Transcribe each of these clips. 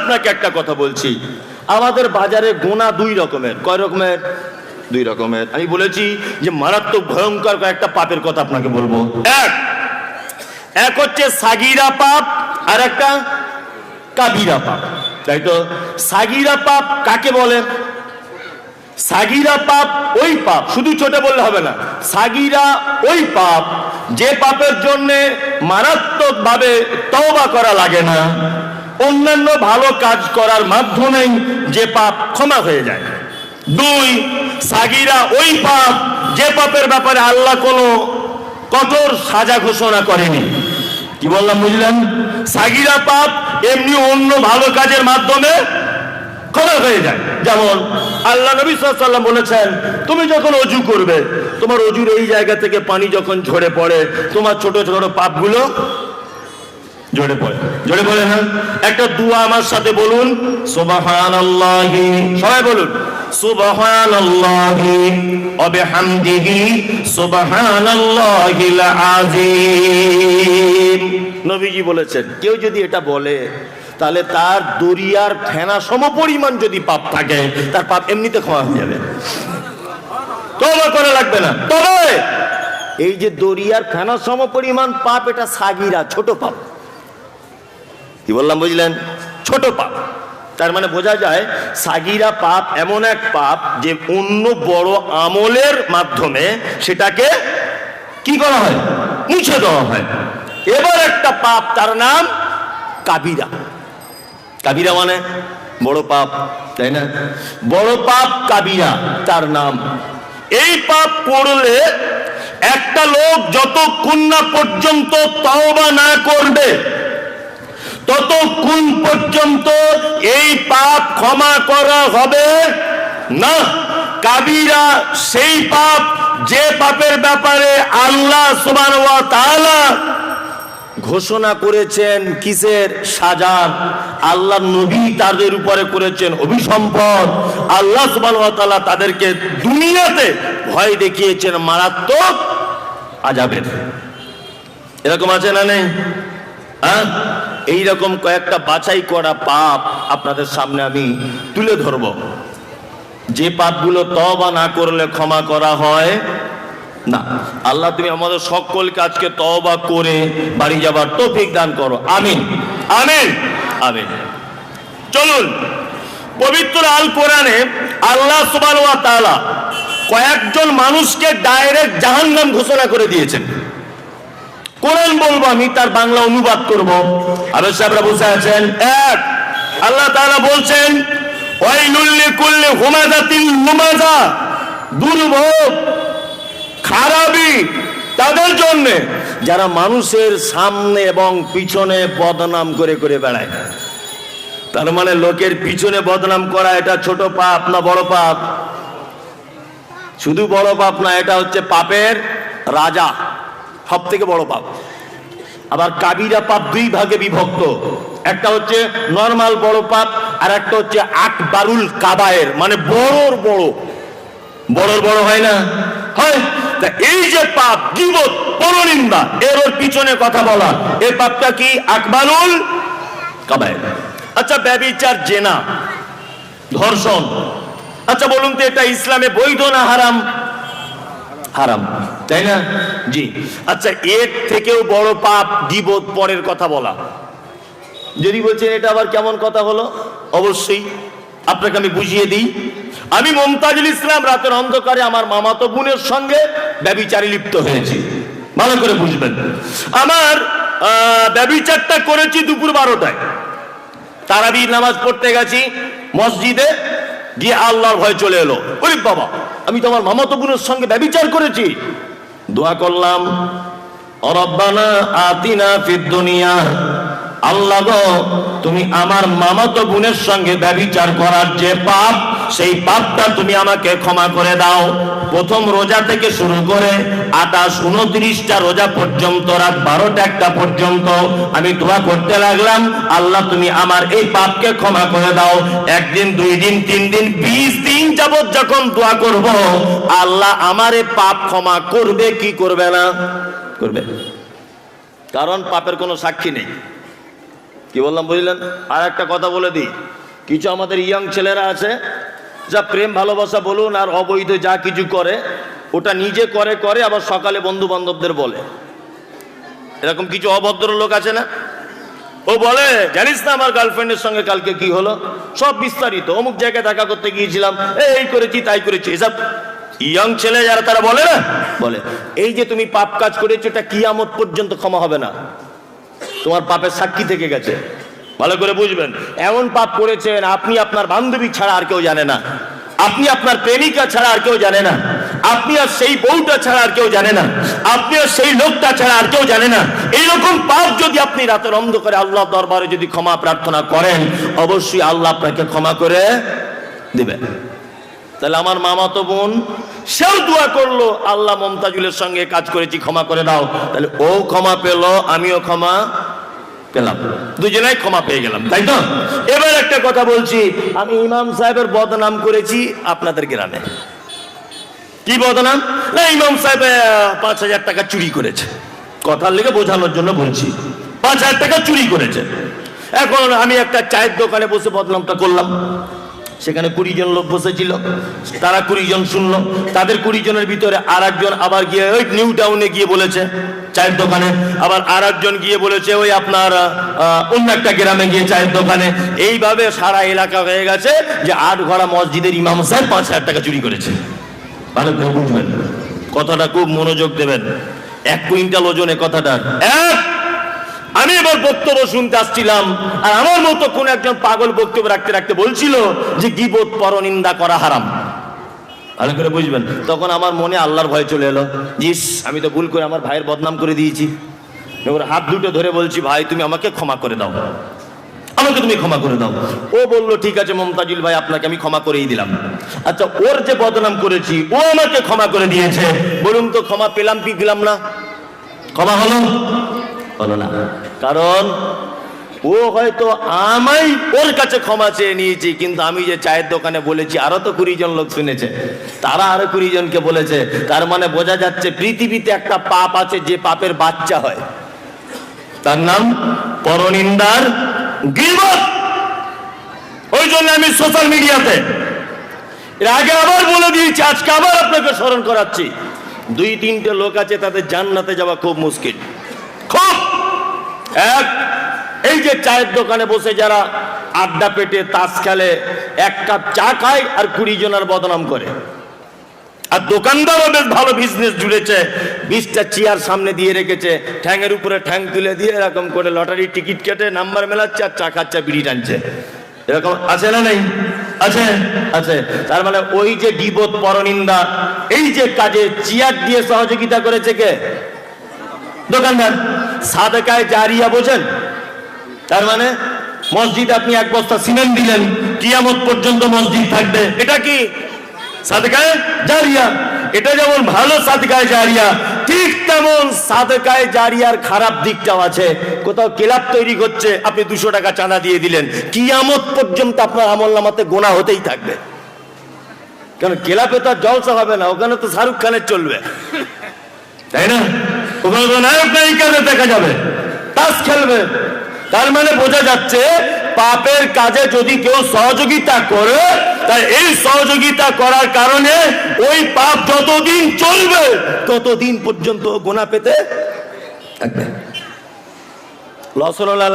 আপনাকে একটা কথা বলছি। আমাদের বাজারে গোনা দুই রকমের। কয় রকমের? দুই রকমের। আমি বলেছি যে মারাত্মক ভয়ঙ্কর কয়েকটা পাপের কথা আপনাকে বলব। এক এক হচ্ছে সাগিরা পাপ, আর একটা কাবিরা পাপ। তাই তো? সাগিরা পাপ কাকে বলে? সাগিরা পাপ ওই পাপ। শুধু ছোট বললে হবে না। সাগিরা ওই পাপ যে পাপের জন্য মারাত্মক ভাবে তওবা করা লাগে না। অন্যান্য ভালো কাজ করার মাধ্যমেই যে পাপ ক্ষমা হয়ে যায়। দুই, সাগিরা ওই পাপ যে পাপের ব্যাপারে আল্লাহ কোনো কঠোর সাজা ঘোষণা করেনি। কি বললাম, বুঝলেন? সাগিরা পাপ এমনি অন্য ভালো কাজের মাধ্যমে ক্ষমা হয়ে যায়। যেমন আল্লাহ নবী সাল্লাম বলেছেন, তুমি যখন অজু করবে, তোমার অজুর এই জায়গা থেকে পানি যখন ঝরে পড়ে, তোমার ছোট ছোট পাপগুলো ঝরে পড়ে জোরে পড়ে হ্যাঁ। একটা দুয়া আমার সাথে বলুন সুবাহান সবাই বলুন সুবাহান অবিহামদিহি সুবাহান আজিম নবীজি বলেছেন, কেউ যদি এটা বলে, তাহলে তার দরিয়ার ফেনা সমপরিমাণ যদি পাপ থাকে, তার পাপ এমনিতে ক্ষমা হয়ে যাবে। তবে করা লাগবে না, তবে এই যে দরিয়ার ফেনা সমপরিমাণ পাপ, এটা সাগিরা, ছোট পাপ। কি বললাম বুঝলেন? ছোট পাপ। তার মানে বোঝা যায়, সাগিরা পাপ এমন এক পাপ যে অন্য বড় আমলের মাধ্যমে সেটাকে কি করা হয়? মুছে দেওয়া হয়। এবার একটা পাপ, তার নাম কাবিরা। কাবিরা মানে বড় পাপ, তাই না? বড় পাপ কাবিরা, তার নাম। এই পাপ করলে একটা লোক যতক্ষণ না পর্যন্ত তওবা না করবে ততক্ষণ পর্যন্ত এই পাপ ক্ষমা করা হবে না। কাবিরা সেই পাপ, যে পাপের ব্যাপারে আল্লাহ সুবান ঘোষণা করেছেন কিসের? সাজার আল্লাহ নবী তাদের উপরে করেছেন অভিসম্পদ। আল্লাহ সুবান তাদেরকে দুনিয়াতে ভয় দেখিয়েছেন, মারাত্মক আজাবের এরকম আছে না নেই? হ্যাঁ? এইরকম কয়েকটা বাছাই করা পাপ আপনাদের সামনে আমি তুলে ধরব। যে পাপগুলো তবা না করলে ক্ষমা করা হয় না। আল্লাহ তুমি আমাদের সকলকে আজকে তবা করে বাড়ি যাবার তৌফিক দান করো। আমিন। আমিন। আমিন। চলুন পবিত্র আল কোরআনে আল্লাহ তাআলা কয়েকজন মানুষকে ডাইরেক্ট জাহান্নাম ঘোষণা করে দিয়েছেন। কোরআন বলব, আমি তার বাংলা অনুবাদ করব। আরও সাহেবরা বসে আছেন। এক, আল্লাহ তাআলা বলছেন, ওয়াইলুল লিকুল্লি হুমাযাতিল লুমাযা দুর্ভোগ খারাপি তাদের জন্য। যারা মানুষের সামনে এবং পিছনে বদনাম করে করে বেড়ায়। তার মানে লোকের পিছনে বদনাম করা, এটা ছোট পাপ না বড় পাপ? শুধু বড় পাপ না, এটা হচ্ছে পাপের রাজা। সব থেকে বড় পাপ। আবার কাবিরা পাপ দুই ভাগে বিভক্ত। একটা হচ্ছে নর্মাল বড় পাপ, আর একটা হচ্ছে আকবারুল কাবায়ের মানে বড়র বড়। বড়র বড় হয় না? হয়। তা এই যে পাপ, গিবত, পরনিন্দা এর ওর পিছনে কথা বলা এই পাপটা কি? আকবারুল কাবায়ের। আচ্ছা ব্যবিচার, জেনা, ধর্ষণ। আচ্ছা বলুন তো এটা ইসলামে বৈধ না হারাম? হারাম। তাই না? জি। আচ্ছা এর থেকেও বড় পাপ গিবত পরের কথা বলা। যদি বলছেন, এটা আবার কেমন কথা হলো? অবশ্যই। আপনাকে আমি বুঝিয়ে দিই। আমি মমতাজুল ইসলাম রাতের অন্ধকারে আমার মামাতো বোনের সঙ্গে ব্যবিচারে লিপ্ত হয়েছি। ভালো করে বুঝবেন। আমার ব্যবিচারটা করেছি দুপুর বারোটায়। তারাবি নামাজ পড়তে গেছি মসজিদে, গিয়ে আল্লাহর ভয় চলে এলো। ওরে বাবা, আমি তো আমার মামাতো বোনের সঙ্গে ব্যবিচার করেছি। দোয়া করলাম অরব্বানা আতিনা ফিদ দুনিয়া। আল্লাহ গো, তুমি আমার মামাতো বোনের সঙ্গে ব্যবিচার করার যে পাপ, সেই পাপটা তুমি আমাকে ক্ষমা করে দাও। প্রথম রোজা থেকে শুরু করে আঠাশ, উনত্রিশটা রোজা পর্যন্ত, রাত বারোটা একটা পর্যন্ত আমি দোয়া করতে লাগলাম, আল্লাহ তুমি আমার এই পাপকে ক্ষমা করে দাও। একদিন, দুই দিন, তিন দিন, বিশ দিন যাবত যখন দোয়া করব, আল্লাহ আমার এই পাপ ক্ষমা করবে, কি করবে না? করবে। কারণ পাপের কোনো সাক্ষী নেই। কি বললাম, বুঝলেন? আর একটা কথা বলে দিই। কিছু আমাদের ইয়াং ছেলেরা আছে, যা প্রেম, ভালোবাসা, বলুন আর অবৈধ যা কিছু করে, ওটা নিজে করে করে আবার সকালে বন্ধু বান্ধবদের বলে। এরকম কিছু অভদ্র লোক আছে না? ও বলে, জানিস না আমার গার্লফ্রেন্ডের সঙ্গে কালকে কি হলো? সব বিস্তারিত। অমুক জায়গায় দেখা করতে গিয়েছিলাম, এই করেছি, তাই করেছি। এসব ইয়ং ছেলে যারা, তারা বলে না? বলে, এই যে তুমি পাপ কাজ করেছ, এটা কিয়ামত পর্যন্ত ক্ষমা হবে না। তোমার পাপের সাক্ষী থেকে গেছে। ভালো করে বুঝবেন, এমন পাপ করেছেন, আপনি আপনার বান্ধবী ছাড়া আর কেউ জানে না। আপনি আপনার প্রেমিকা ছাড়া আর কেউ জানে না। আপনি আর সেই বউটা ছাড়া আর কেউ জানে না। আপনি আর সেই লোকটা ছাড়া আর কেউ জানে না। এইরকম পাপ যদি আপনি রাতের অন্ধকারে আল্লাহ দরবারে যদি ক্ষমা প্রার্থনা করেন, অবশ্যই আল্লাহ আপনাকে ক্ষমা করে দিবেন। তাহলে আমার মামাতো বোন, সেও দোয়া করল, আল্লাহ মমতাজুলের সঙ্গে কাজ করেছি, ক্ষমা করে দাও। তাহলে ও ক্ষমা পেল, আমিও ক্ষমা পেলাম। দুজনেই ক্ষমা পেয়ে গেলাম, তাই তো? এবার একটা কথা বলছি, আমি ইমাম সাহেবের বদনাম করেছি আপনাদের গ্রামে। কি বদনাম? না, ইমাম সাহেব পাঁচ হাজার টাকা চুরি করেছে। কথার লেগে বোঝানোর জন্য বলছি, পাঁচ হাজার টাকা চুরি করেছে। এখন আমি একটা চায়ের দোকানে বসে বদনামটা করলাম। সেখানে কুড়ি জন লোক বসেছিল, তারা কুড়ি জন শুনলো। তাদের কুড়ি জনের ভিতরে আর একজন আবার গিয়ে ওই নিউ টাউনে গিয়ে বলেছে, চায়ের দোকানে। আবার আর একজন গিয়ে বলেছে, ওই আপনার অন্য একটা গ্রামে গিয়ে চায়ের দোকানে। এইভাবে সারা এলাকা হয়ে গেছে যে আট ঘোড়া মসজিদের ইমাম সাহেব পাঁচ হাজার টাকা চুরি করেছে। ভালো করে বুঝবেন। কথাটা খুব মনোযোগ দেবেন। এক কুইন্টাল ওজনে কথাটা। এক আমি এবার বক্তব্য শুনতে আসছিলাম, আর আমার মতো কোন একজন পাগল বক্তব্য রাখতে রাখতে বলছিল যে গিবত পরনিন্দা করা হারাম। ভালো করে বুঝবেন, তখন আমার মনে আল্লাহর ভয় চলে এলো। জিস আমি তো ভুল করে আমার ভাইয়ের বদনাম করে দিয়েছি। এবার হাত দুটো ধরে বলছি, ভাই, তুমি আমাকে ক্ষমা করে দাও। আমাকে তুমি ক্ষমা করে দাও। ও বলল, ঠিক আছে মমতাজুল ভাই, আপনাকে আমি ক্ষমা করেই দিলাম। আচ্ছা ওর যে বদনাম করেছি, ও আমাকে ক্ষমা করে দিয়েছে। বলুন তো, ক্ষমা পেলাম কি দিলাম না? ক্ষমা হলো? হলো না। কারণ ও হয়তো আমাই ওর কাছে ক্ষমা চেয়ে নিয়েছি, কিন্তু আমি যে চায়ের দোকানে বলেছি, আরও তো কুড়ি জন লোক শুনেছে, তারা আরও কুড়ি জনকে বলেছে, তার মানে বোঝা যাচ্ছে পৃথিবীতে একটা পাপ আছে যে পাপের বাচ্চা হয়। তার নাম পরনিন্দার ওই জন্য আমি সোশ্যাল মিডিয়াতে এর আগে আবার বলে দিয়েছি, আজকে আবার আপনাকে স্মরণ করাচ্ছি, দুই তিনটে লোক আছে, তাদের জান্নাতে যাওয়া খুব মুশকিল। খুব এক, এই যে চায়ের দোকানে বসে যারা আড্ডা পেটে তাস খেলে, এক কাপ চা খায় আর কুড়ি জনের বদনাম করে। আর দোকানদারও বেশ ভালো বিজনেস জুড়েছে। বিশটা চেয়ার সামনে দিয়ে রেখেছে ঠ্যাংয়ের উপরে ঠ্যাং তুলে দিয়ে এরকম করে লটারি টিকিট কেটে নাম্বার মেলাচ্ছে আর চা খাচ্ছে, বিড়ি টানছে। এরকম আছে না নেই? আছে আছে। তার মানে ওই যে গিবত পরনিন্দা, এই যে কাজে চেয়ার দিয়ে সহযোগিতা করেছে কে? দোকানদার, সাদকায় জারিয়া বোঝেন। তার মানে মসজিদ আপনি এক বস্তা সিমেন্ট দিলেন, কিয়ামত পর্যন্ত মসজিদ থাকবে। এটা কি? সাদকায় জারিয়া। এটা যেমন ভালো সাদকায় জারিয়া, ঠিক তেমন সাদকায় জারিয়ার খারাপ দিকটাও আছে। কোথাও ক্লাব তৈরি করছে আপনি দুশো টাকা চাঁদা দিয়ে দিলেন। কিয়ামত পর্যন্ত আপনার আমল নামাতে গোনা হতেই থাকবে। কেন, ক্লাবে তো আর জলসা হবে না, ওখানে তো শাহরুখ খানের চলবে। তাই না? ওখানে তো নায়ক নায়িকাদের দেখা যাবে। তাস খেলবে। তার মানে বোঝা যাচ্ছে পাপের কাজে যদি কেউ সহযোগিতা করে, তাই এই সহযোগিতা করার কারণে ওই পাপ যতদিন চলবে, ততদিন পর্যন্ত গোনা পেতে থাকবে। লস হলো না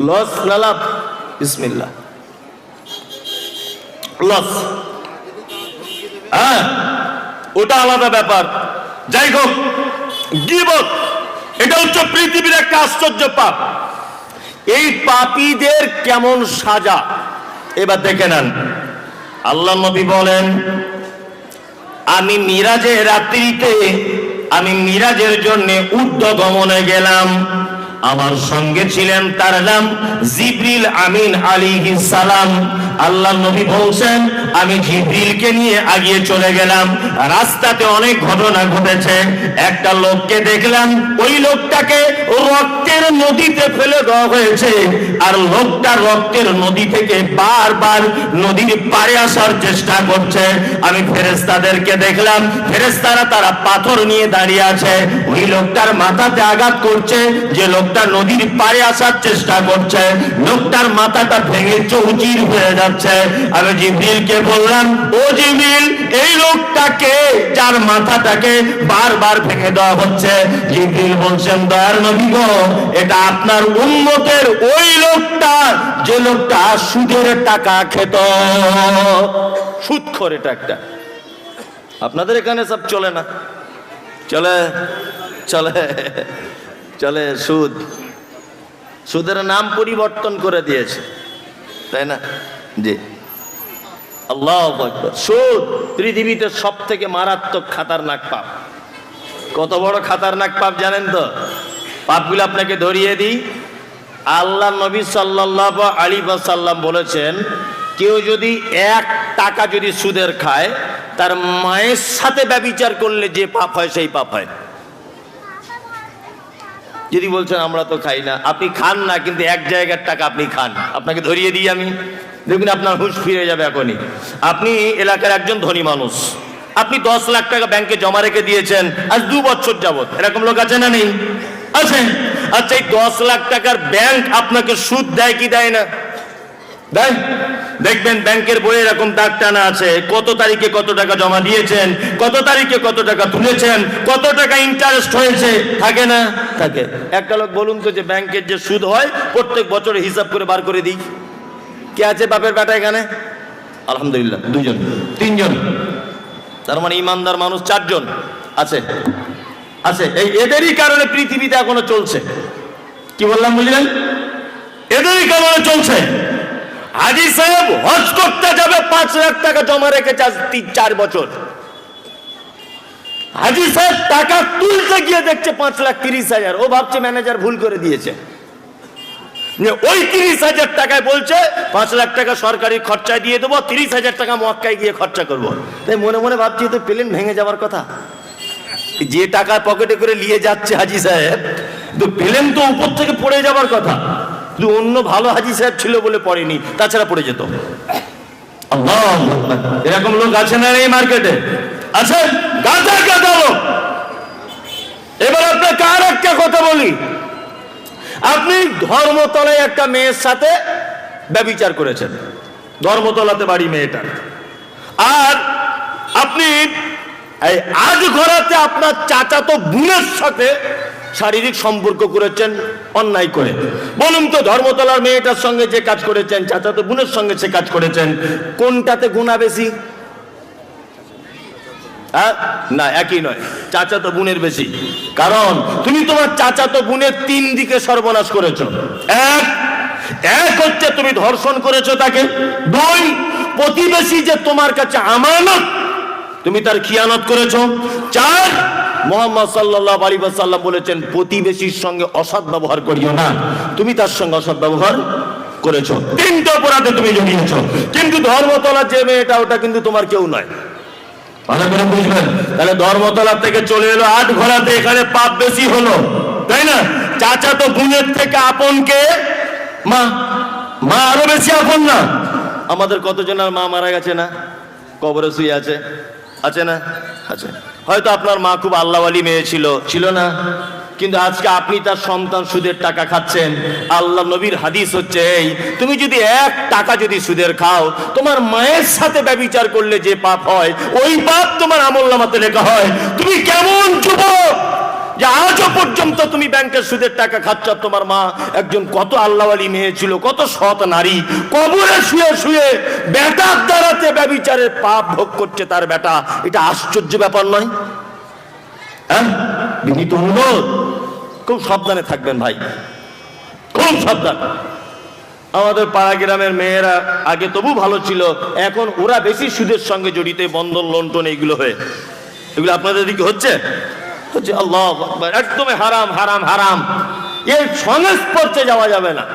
লস না লাভ? লস। হ্যাঁ? ওটা আলাদা ব্যাপার। যাই হোক গিবত এটা হচ্ছে পৃথিবীর একটা আশ্চর্য পাপ। এই পাপীদের কেমন সাজা? এবার দেখে নেন। আল্লাহ নবী বলেন, আমি মিরাজের রাত্রিতে, আমি মিরাজের জন্য উদ্ধ গমনে গেলাম। আমার সঙ্গে ছিলেন তার নাম জিব্রিল আমিন আলী সালাম। আল্লাহ নবী বলছেন, আমি জিব্রিলকে নিয়ে আগিয়ে চলে গেলাম। রাস্তাতে অনেক ঘটনা ঘটেছে। একটা লোককে দেখলাম, ওই লোকটাকে রক্তের নদীতে ফেলে দেওয়া হয়েছে। আর লোকটা রক্তের নদী থেকে বারবার নদীর পাড়ে আসার চেষ্টা করছে। আমি ফেরেস্তাদেরকে দেখলাম ফেরেস্তারা তারা পাথর নিয়ে দাঁড়িয়ে আছে। ওই লোকটার মাথাতে আঘাত করছে। যে লোক লোকটা নদীর পাড়ে আসার চেষ্টা করছে। লোকটার মাথাটা ভেঙে চৌচির হয়ে যাচ্ছে। আমি জিবরিলকে বললাম, ও জিবরিল, এই লোকটাকে যার মাথাটাকে বারবার ভেঙে দেওয়া হচ্ছে। জিবরিল বলছেন দয়ার নবী এটা আপনার উন্মতের ওই লোকটা যে লোকটা সুদের টাকা খেত। সুদ করে একটা। আপনাদের এখানে সব চলে না? চলে চলে। চলে সুদ। সুদের নাম পরিবর্তন করে দিয়েছে। তাই না? জি। আল্লাহ সুদ পৃথিবীতে সব থেকে মারাত্মক খাতারনাক পাপ। কত বড় খাতারনাক পাপ জানেন তো? পাপগুলো আপনাকে ধরিয়ে দিই। আল্লাহ নবী সাল্লাহ আলী সাল্লাম বলেছেন, কেউ যদি এক টাকা যদি সুদের খায়, তার মায়ের সাথে ব্যবিচার করলে যে পাপ হয়, সেই পাপ হয়। যদি বলছেন, আমরা তো খাই না। আপনি খান না, কিন্তু এক জায়গার টাকা আপনি খান। আপনাকে ধরিয়ে দিই আমি। দেখুন, আপনার হুঁশ ফিরে যাবে এখনই। আপনি এলাকার একজন ধনী মানুষ। আপনি দশ লাখ টাকা ব্যাংকে জমা রেখে দিয়েছেন। আজ দু বছর যাবৎ। এরকম লোক আছে না নেই? আছে? আচ্ছা এই দশ লাখ টাকার ব্যাংক আপনাকে সুদ দেয় কি দেয় না? দেয় দেখবেন ব্যাংকের বইয়ে এরকম দাগ টানা আছে। কত তারিখে কত টাকা জমা দিয়েছেন? কত তারিখে কত টাকা তুলেছেন? কত টাকা ইন্টারেস্ট হয়েছে? থাকে না? থাকে। একটা লোক বলুন তো যে ব্যাংকের যে সুদ হয়, প্রত্যেক বছরে হিসাব করে বার করে দিই। কে আছে বাপের বেটা এখানে? আলহামদুলিল্লাহ দুজন তিনজন। তার মানে ইমানদার মানুষ চারজন। আছে। আছে। এই এদেরই কারণে পৃথিবীতে এখনও চলছে। কি বললাম, বুঝলেন? এদেরই কারণে চলছে। হাজি সাহেব হজ করতে যাবে, পাঁচ লাখ টাকা জমা রেখেছে আজ তিন, চার বছর। হাজি সাহেব টাকা তুলতে গিয়ে দেখছে পাঁচ লাখ তিরিশ হাজার। ও ভাবছে ম্যানেজার ভুল করে দিয়েছে। ওই তিরিশ হাজার টাকায় বলছে, পাঁচ লাখ টাকা সরকারি খরচায় দিয়ে দেবো, তিরিশ হাজার টাকা মক্কায় গিয়ে খরচা করব। তাই মনে মনে ভাবছি তো প্লেন ভেঙে যাওয়ার কথা। যে টাকা পকেটে করে নিয়ে যাচ্ছে হাজি সাহেব তো প্লেন তো উপর থেকে পড়ে যাওয়ার কথা। কিন্তু অন্য ভালো হাজি সাহেব ছিল বলে পড়েনি, তাছাড়া পড়ে যেত। এরকম লোক আছে না এই মার্কেটে? আছে? গাদা গাদা লোক এবার আপনাকে আর একটা কথা বলি। আপনি ধর্মতলায় একটা মেয়ের সাথে ব্যবিচার করেছেন। ধর্মতলাতে বাড়ি মেয়েটার। আর আপনি আজ ঘরাতে আপনার চাচাতো বোনের সাথে শারীরিক সম্পর্ক করেছেন। অন্যায় করে। বলুন তো, ধর্মতলার মেয়েটার সঙ্গে যে কাজ করেছেন, চাচাতো বোনের সঙ্গে সে কাজ করেছেন, কোনটাতে গুণা বেশি? হ্যাঁ? না, একই নয় বোনের বেশি। কারণ তুমি তোমার বোনের তিন দিকে সর্বনাশ করেছ। এক এক হচ্ছে তুমি ধর্ষণ করেছ তাকে। দুই, প্রতিবেশী যে তোমার কাছে আমানত, তুমি তার খিয়ানত করেছ। চার মোহাম্মদ সাল্লাহ আলী সাল্লাম বলেছেন, প্রতিবেশীর সঙ্গে অসৎ ব্যবহার করিও না। তুমি তার সঙ্গে অসৎ ব্যবহার করেছ। তিনটে অপরাধে তুমি জড়িয়েছো। কিন্তু ধর্মতলা যে মেয়েটা, ওটা কিন্তু তোমার কেউ নয়। ভালো তাহলে ধর্মতলা থেকে চলে এলো আট ঘোড়াতে, এখানে পাপ বেশি হলো। তাই না? চাচা তো বোনের থেকে আপনকে মা মা আরও বেশি আপন না। আমাদের কতজনের মা মারা গেছে না? কবরে শুয়ে আছে? আছে না? আছে। হয়তো আপনার মা খুব আল্লাহওয়ালি মেয়ে ছিল। ছিল না। কিন্তু আজকে আপনি তার সন্তান সুদের টাকা খাচ্ছেন। আল্লাহ নবীর হাদিস হচ্ছে এই তুমি যদি এক টাকা যদি সুদের খাও তোমার মায়ের সাথে ব্যবিচার করলে যে পাপ হয় ওই পাপ তোমার আমল নামাতে লেখা হয়। তুমি কেমন যুবক? যে আজও পর্যন্ত তুমি ব্যাংকের সুদের টাকা খাচ্ছ। তোমার মা একজন কত আল্লাহওয়ালি মেয়ে ছিল, কত সৎ নারী, কবরে শুয়ে শুয়ে বেটার দ্বারাতে ব্যবিচারের পাপ ভোগ করছে তার বেটা। এটা আশ্চর্য ব্যাপার নয়? হ্যাঁ? বিনীত অনুরোধ। খুব সাবধানে থাকবেন ভাই। খুব সাবধান। আমাদের পাড়া গ্রামের মেয়েরা আগে তবু ভালো ছিল, এখন ওরা বেশি সুদের সঙ্গে জড়িত বন্ধন লন্টন এইগুলো হয়ে। এগুলো আপনাদের দিকে হচ্ছে? হচ্ছে আল্লাহ একদমই হারাম হারাম হারাম। এর সংস্পর্শে যাওয়া যাবে না।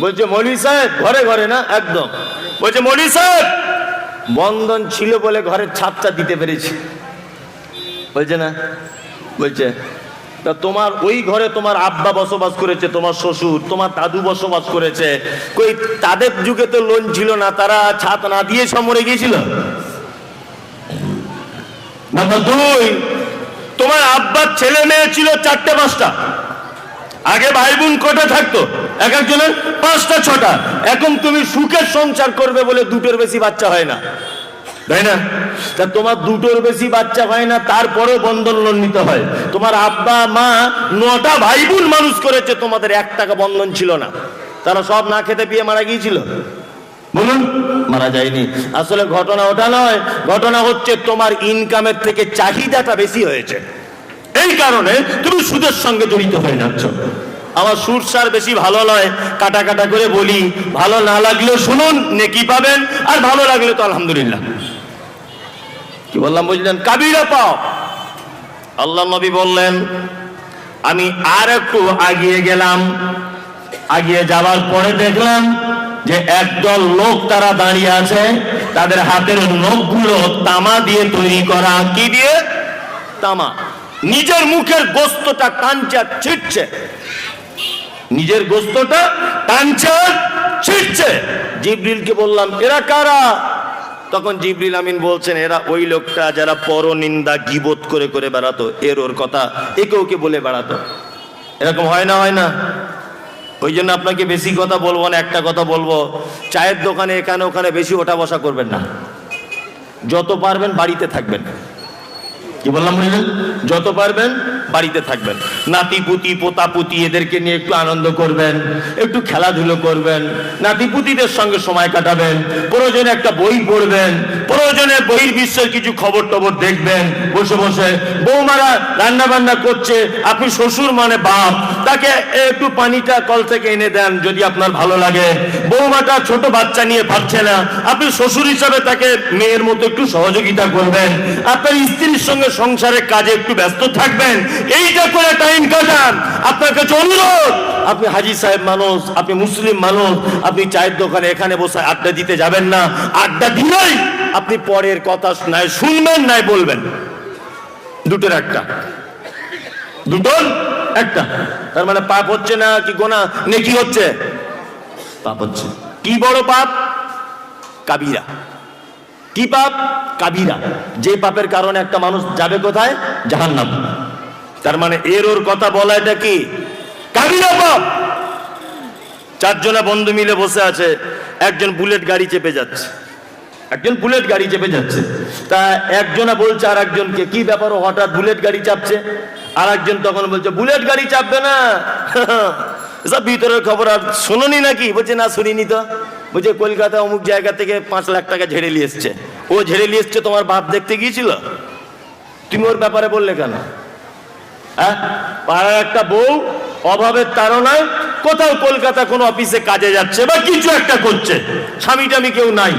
বলছে, মৌলী সাহেব, ঘরে ঘরে না? একদম। বলছে, মৌলী সাহেব, বন্ধন ছিল বলে ঘরের ছাপটা দিতে পেরেছি। বলছে না? বলছে, তা তোমার ওই ঘরে তোমার আব্বা বসবাস করেছে, তোমার শ্বশুর, তোমার দাদু বসবাস করেছে। কই, তাদের যুগে তো লোন ছিল না, তারা ছাদ না দিয়ে সব মরে গিয়েছিল? নাম্বার দুই তোমার আব্বার ছেলে মেয়ে ছিল চারটে, পাঁচটা। আগে ভাই বোন কটা থাকতো? এক একজনের পাঁচটা, ছটা। এখন তুমি সুখের সংসার করবে বলে দুটোর বেশি বাচ্চা হয় না। তাই না? তা তোমার দুটোর বেশি বাচ্চা হয় না, তারপরেও বন্ধন লোন নিতে হয়। তোমার আব্বা, মা, নটা ভাই বোন মানুষ করেছে, তোমাদের এক টাকা বন্ধন ছিল না। তারা সব না খেতে পিয়ে মারা গিয়েছিল? বলুন। মারা যায়নি। আসলে ঘটনা ওটা নয় ঘটনা হচ্ছে তোমার ইনকামের থেকে চাহিদাটা বেশি হয়েছে। এই কারণে তুমি সুদের সঙ্গে জড়িত হয়ে যাচ্ছ। আমার সুর সার বেশি ভালো নয় কাটা কাটা করে বলি। ভালো না লাগলেও শুনুন নেকি পাবেন আর ভালো লাগলে তো আলহামদুলিল্লাহ। কি বললাম বুঝলেন? কাবিরা পাও। আল্লাহ নবী বললেন আমি আর একটু আগিয়ে গেলাম আগিয়ে যাওয়ার পরে দেখলাম যে একদল লোক তারা দাঁড়িয়ে আছে, তাদের হাতের নখগুলো তামা দিয়ে তৈরি করা। কি দিয়ে? তামা। নিজের মুখের গোস্তটা আর ছিটছে নিজের গোস্তটা আর ছিটছে জিব্রিলকে বললাম, এরা কারা? তখন জিবরিল আমিন বলছেন, এরা ওই লোকটা যারা পরনিন্দা গিবত করে করে বেড়াতো। এর ওর কথা একে ওকে বলে বেড়াতো? এরকম হয় না হয় না? ওই জন্য আপনাকে বেশি কথা বলব না, একটা কথা বলব। চায়ের দোকানে এখানে ওখানে বেশি ওঠা বসা করবেন না। যত পারবেন বাড়িতে থাকবেন। কি বললাম বুঝলেন? যত পারবেন বাড়িতে থাকবেন। নাতি পুতি পোতা পুতি এদেরকে নিয়ে একটু আনন্দ করবেন, একটু খেলাধুলো করবেন নাতি পুতিদের সঙ্গে সময় কাটাবেন, প্রয়োজনে একটা বই পড়বেন, প্রয়োজনে বইয়ের বিশ্বের কিছু খবর টবর দেখবেন, বসে বসে। বৌমারা রান্না বান্না করছে, আপনি শ্বশুর মানে বাপ, তাকে একটু পানিটা কল থেকে এনে দেন যদি আপনার ভালো লাগে। বৌমাটা ছোট বাচ্চা নিয়ে ভাবছে না, আপনি শ্বশুর হিসাবে তাকে মেয়ের মতো একটু সহযোগিতা করবেন। আপনার স্ত্রীর সঙ্গে সংসারের কাজে একটু ব্যস্ত থাকবেন। এইটা করে টাইম কাটান। আপনার কাছে অনুরোধ, আপনি হাজি সাহেব মানুষ, আপনি মুসলিম মানুষ, আপনি চায়ের দোকানে এখানে বসে আড্ডা দিতে যাবেন না। আড্ডা দিলেই আপনি পরের কথা নাই, শুনবেন নাই, বলবেন। দুটোর একটা। দুটোর একটা। তার মানে পাপ হচ্ছে না কি গোনা? নেকি হচ্ছে? পাপ হচ্ছে। কি বড় পাপ? কাবিরা। কি পাপ? কাবিরা। যে পাপের কারণে একটা মানুষ যাবে কোথায়? জাহান্নাম। তার মানে এর ওর কথা বলা এটা কি? কাবিরা পাপ! চারজনা বন্ধু মিলে বসে আছে, একজন বুলেট গাড়ি চেপে যাচ্ছে। একজন বুলেট গাড়ি চেপে যাচ্ছে। তা একজনা বলছে আর একজনকে কি ব্যাপার হঠাৎ বুলেট গাড়ি চাপছে? আর একজন তখন বলছে, বুলেট গাড়ি চাপবে না। ভিতরের খবর আর শুনুনি নাকি? বলছে, না, শুনিনি তো। বলছে কলকাতা অমুক জায়গা থেকে পাঁচ লাখ টাকা ঝেড়ে নিয়ে এসছে। ও ঝেড়ে নিয়ে এসছে তোমার বাপ দেখতে গিয়েছিল? তুমি ওর ব্যাপারে বললে কেন? হ্যাঁ? পাড়ার একটা বউ, অভাবের তাড়নায় কোথাও কলকাতা কোনো অফিসে কাজে যাচ্ছে বা কিছু একটা করছে। স্বামী টামি কেউ নাই।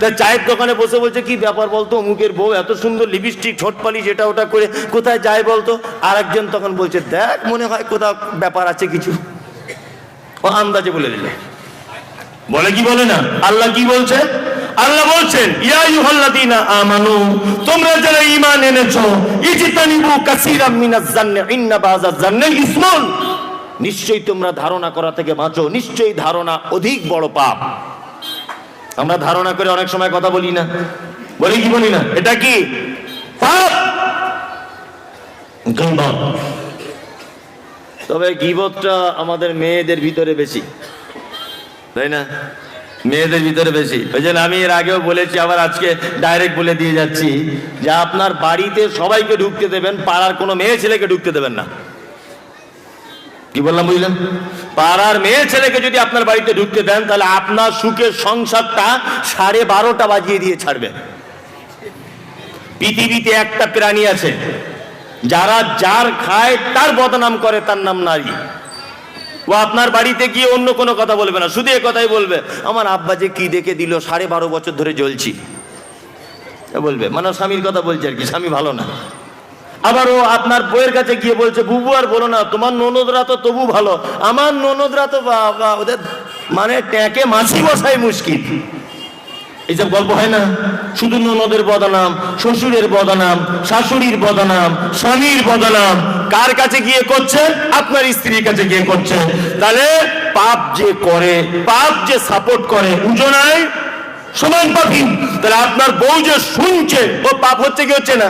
তা চায়ের দোকানে বসে বলছে, কি ব্যাপার বলতো? অমুকের বউ এত সুন্দর লিপস্টিক ঠোঁট এটা ওটা করে কোথায় যায় বলতো? আর একজন তখন বলছে, দেখ, মনে হয় কোথাও ব্যাপার আছে কিছু। ও আন্দাজে বলে দিল। বলে কি বলে না? আল্লাহ কি বলছে? আল্লাহ বলছেন, ইয়া আমানু, তোমরা যারা ঈমান এনেছো, ইজতানিবু কাসীরাম মিনাজ জান্নি বাযাজ জান্নি ইসমুন। নিশ্চয়ই তোমরা ধারণা করা থেকে বাঁচো, নিশ্চয়ই ধারণা অধিক বড় পাপ। আমরা ধারণা করে অনেক সময় কথা বলি না। বলি কি বলি না? এটা কি? পাপ। তবে গিবতটা আমাদের মেয়েদের ভিতরে বেশি। তাই না? মেয়েদের ভিতরে বেশি। ওই জন্য আমি এর আগেও বলেছি, আবার আজকে ডাইরেক্ট বলে দিয়ে যাচ্ছি যে আপনার বাড়িতে সবাইকে ঢুকতে দেবেন, পাড়ার কোনো মেয়ে ছেলেকে ঢুকতে দেবেন না। কি বললাম, বুঝলেন? পাড়ার মেয়ে ছেলেকে যদি আপনার বাড়িতে ঢুকতে দেন, তাহলে আপনার সুখের সংসারটা সাড়ে বারোটা বাজিয়ে দিয়ে ছাড়বে। পৃথিবীতে একটা প্রাণী আছে, যারা যার খায় তার বদনাম করে, তার নাম নারী। ও আপনার বাড়িতে গিয়ে অন্য কোনো কথা বলবে না, শুধু এ কথাই বলবে, আমার আব্বা যে কি দেখে দিল, সাড়ে বারো বছর ধরে জ্বলছি। বলবে মানে স্বামীর কথা বলছে আর কি, স্বামী ভালো না। আবার ও আপনার বইয়ের কাছে গিয়ে বলছে, বুবু আর বলো না, তোমার ননদরা তো তবু ভালো, আমার ননদরা তো বা ওদের মানে ট্যাঁকে মাছি বসাই মুশকিল। এইসব গল্প হয় না? শুধু ননদের বদনাম, শ্বশুরের বদনাম, শাশুড়ির বদনাম, স্বামীর বদনাম। কার কাছে গিয়ে করছে? আপনার স্ত্রীর কাছে গিয়ে করছে। তাহলে পাপ যে করে, পাপ যে সাপোর্ট করে উজনায় সমান পাপি। তাহলে আপনার বউ যে শুনছে, ও পাপ হচ্ছে কি হচ্ছে না?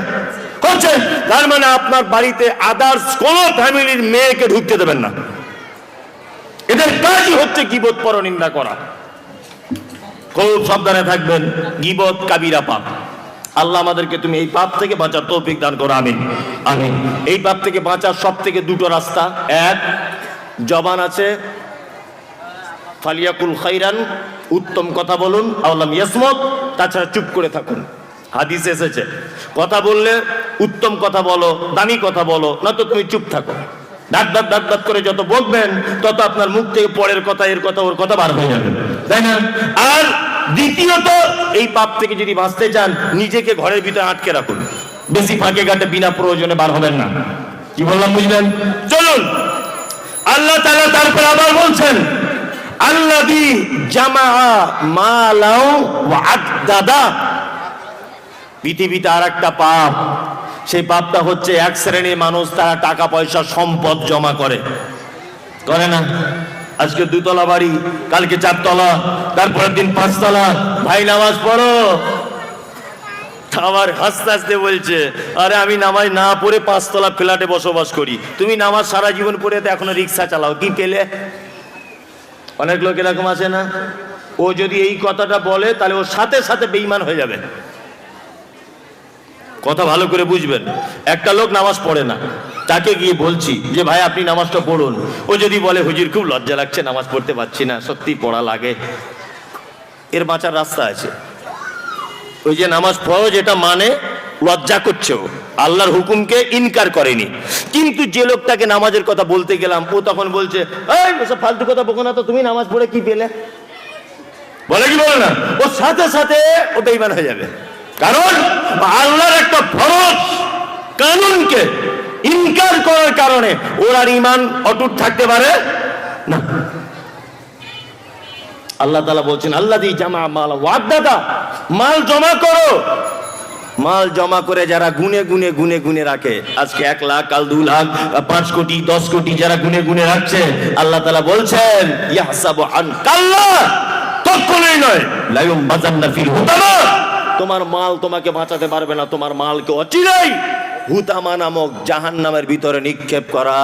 হচ্ছে। তার মানে আপনার বাড়িতে আদার্স কোন ফ্যামিলির মেয়েকে ঢুকতে দেবেন না। এদের কাজই হচ্ছে কি বোধ পর নিন্দা করা। খুব সাবধানে থাকবেন। গিবত কাবিরা পাপ। আল্লাহ আমাদেরকে তুমি এই পাপ থেকে বাঁচার তৌফিক দান করো, আমিন। আমিন। এই পাপ থেকে বাঁচার সব থেকে দুটো রাস্তা। এক, জবান আছে। ফালিয়াকুল খাইরান, উত্তম কথা বলুন আল্লাহ ইয়াসমত, তাছাড়া চুপ করে থাকুন। হাদিস এসেছে, কথা বললে উত্তম কথা বলো, দামি কথা বলো না তো তুমি চুপ থাকো। ডাক ডাক ডাক ডাক করে যত বকবেন, তত আপনার মুখ থেকে পরের কথা, এর কথা, ওর কথা বার হয়ে যাবে। তাই না? আর দ্বিতীয়ত, এই পাপ থেকে যদি বাঁচতে চান, নিজেকে ঘরের ভিতরে আটকে রাখুন। বেশি ফাঁকে ঘাটে বিনা প্রয়োজনে বার হবেন না। কি বললাম, বুঝলেন? চলুন। আল্লাহ তাআলা তারপর আবার বলছেন, আল্লাযী জামা মালাও ওয়া আদাদা পৃথিবীতে আর একটা পাপ। সেই পাপটা হচ্ছে এক শ্রেণির মানুষ, তারা টাকা, পয়সা, সম্পদ জমা করে। করে না? আজকে দুতলা বাড়ি, কালকে চারতলা, তারপরের দিন পাঁচতলা। ভাই, নামাজ পড়ো। আবার হাসতে হাসতে বলছে, আরে আমি নামাজ না পড়ে পাঁচতলা ফ্ল্যাটে বসবাস করি। তুমি নামাজ সারা জীবন পড়ে তো এখনও রিক্সা চালাও, কি পেলে? অনেক লোক এরকম আছে না? ও যদি এই কথাটা বলে, তাহলে ওর সাথে সাথে বেইমান হয়ে যাবে। কথা ভালো করে বুঝবেন। একটা লোক নামাজ পড়ে না। তাকে গিয়ে বলছি যে, ভাই, আপনি নামাজটা পড়ুন। ও যদি বলে, হুজুর, খুব লজ্জা লাগছে, নামাজ পড়তে পারছি না, সত্যি পড়া লাগে। এর বাঁচার রাস্তা আছে। ওই যে নামাজ পড়ো যেটা মানে লজ্জা করছে আল্লাহর হুকুমকে ইনকার করেনি। কিন্তু যে লোকটাকে নামাজের কথা বলতে গেলাম, ও তখন বলছে ওসব ফালতু কথা বকো না তো, তুমি নামাজ পড়ে কি পেলে? বলে কি বলে না? ও সাথে সাথে ও বেইমান হয়ে যাবে। কারণ আল্লাহর একটা ফরজ কানুনকে ইনকার করার কারণে ওর ইমান অটুট থাকতে পারে না। আল্লাহ তালা বলছেন আল্লাহ দি জামা মাল ওয়াদাদা মাল জমা করো। মাল জমা করে যারা গুনে গুনে গুনে গুনে রাখে, আজকে এক লাখ, কাল দু লাখ, পাঁচ কোটি, দশ কোটি যারা গুনে গুনে রাখছে, আল্লাহ তালা বলছেন, ইয়াহসাবু আন কাল্লা তখনই নয় লাইম বাজান্না ফিল হুতামা। তোমার মাল তোমাকে বাঁচাতে পারবে না, তোমার মালকে অচিরেই হুতামা নামক জাহান্নামের ভিতরে নিক্ষেপ করা।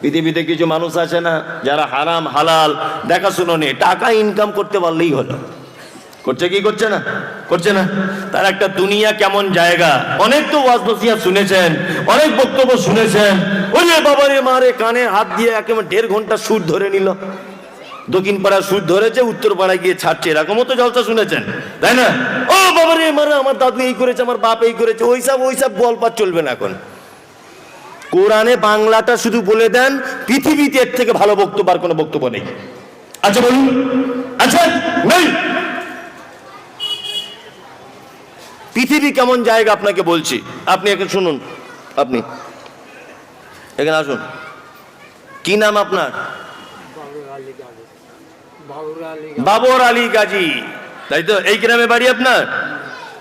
পৃথিবীতে কিছু মানুষ আছে না, যারা হারাম, হালাল, দেখাশুনো নেই টাকা ইনকাম করতে পারলেই হলো। করছে কি করছে না? করছে না। তার একটা দুনিয়া কেমন জায়গা? অনেক তো ওয়াজ শুনেছেন, অনেক বক্তব্য শুনেছেন। যে বাবারে মারে, কানে হাত দিয়ে একেবারে দেড় ঘণ্টা সুর ধরে নিল। দক্ষিণ পাড়ার সুর ধরেছে উত্তর পাড়ায় গিয়ে ছাড়ছে। এরকমও তো জলসা শুনেছেন, তাই না? ও বাবারে মারে, আমার দাদু এই করেছে, আমার বাপ এই করেছে, ওইসব ওইসব গল্প চলবে না এখন। কোরআনে বাংলাটা শুধু বলে দেন, পৃথিবীতে এর থেকে ভালো বক্তব্য আর কোনো বক্তব্য নেই। আচ্ছা বলুন। আচ্ছা নেই। পৃথিবী কেমন জায়গা আপনাকে বলছি? আপনি একে শুনুন, আপনি। এখানে আসুন। কি নাম আপনার? বাবুর আলী গাজী। তাই তো? এই গ্রামে বাড়ি আপনার?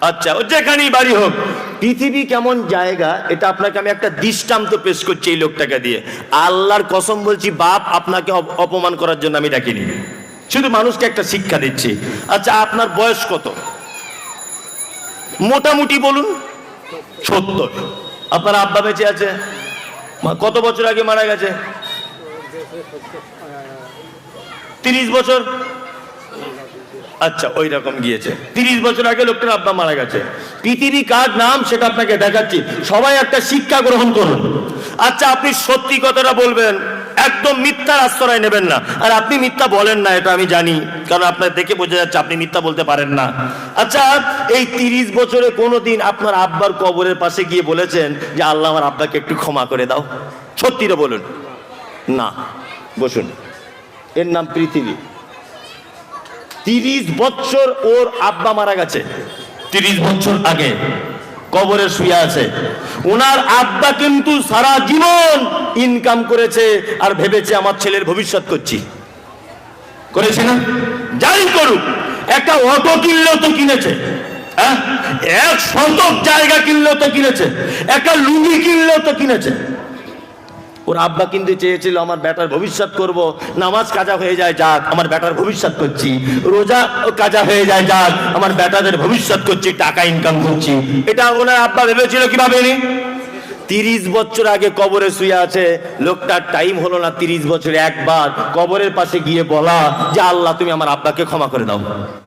আচ্ছা যেখানেই বাড়ি হোক, পৃথিবী কেমন জায়গা, এটা আপনাকে আমি একটা দৃষ্টান্ত পেশ করছি এই লোকটাকে দিয়ে। আল্লাহর কসম বলছি, বাপ আপনাকে অপমান করার জন্য আমি ডাকিনি। শুধু মানুষকে একটা শিক্ষা দিচ্ছি। আচ্ছা আপনার বয়স কত? মোটামুটি বলুন, সত্তর। আপনার আব্বা বেঁচে আছে? কত বছর আগে মারা গেছে? তিরিশ বছর? আচ্ছা ওই রকম গিয়েছে। তিরিশ বছর আগে লোকটার আব্বা মারা গেছে। পৃথিবী কার নাম সেটা আপনাকে দেখাচ্ছি। সবাই একটা শিক্ষা গ্রহণ করুন। আচ্ছা আপনি সত্যি কথাটা বলবেন, একদম মিথ্যার আশ্রয় নেবেন না। আর আপনি মিথ্যা বলেন না, এটা আমি জানি। কারণ আপনার দেখে বোঝা যাচ্ছে আপনি মিথ্যা বলতে পারেন না। আচ্ছা এই তিরিশ বছরে কোনোদিন আপনার আব্বার কবরের পাশে গিয়ে বলেছেন যে, আল্লাহ আমার আব্বাকে একটু ক্ষমা করে দাও। সত্যিটা বলুন। না, বসুন। এর নাম পৃথিবী। তিরিশ বছর ওর আব্বা মারা গেছে। তিরিশ বছর আগে কবরে শুয়ে আছে। ওনার আব্বা কিন্তু সারা জীবন ইনকাম করেছে আর ভেবেছে, আমার ছেলের ভবিষ্যৎ করছি। করেছে না? যাই করুক, একটা অটো কিনলেও তো কিনেছে। হ্যাঁ? এক শতক জায়গা কিনলেও তো কিনেছে। একটা লুঙ্গি কিনলেও তো কিনেছে। ওর আব্বা কিন্তু চেয়েছিল, আমার বেটার ভবিষ্যৎ করব। নামাজ কাজা হয়ে যায়, যাক, আমার বেটার ভবিষ্যৎ করছি। রোজা কাজা হয়ে যায়, যাক, আমার বেটাদের ভবিষ্যৎ করছি, টাকা ইনকাম করছি। এটা ওনার আব্বা ভেবেছিল কীভাবে তিরিশ বছর আগে কবরে শুয়ে আছে, লোকটার টাইম হলো না তিরিশ বছরে একবার। কবরের পাশে গিয়ে বলা, যে আল্লাহ, তুমি আমার আব্বাকে ক্ষমা করে দাও।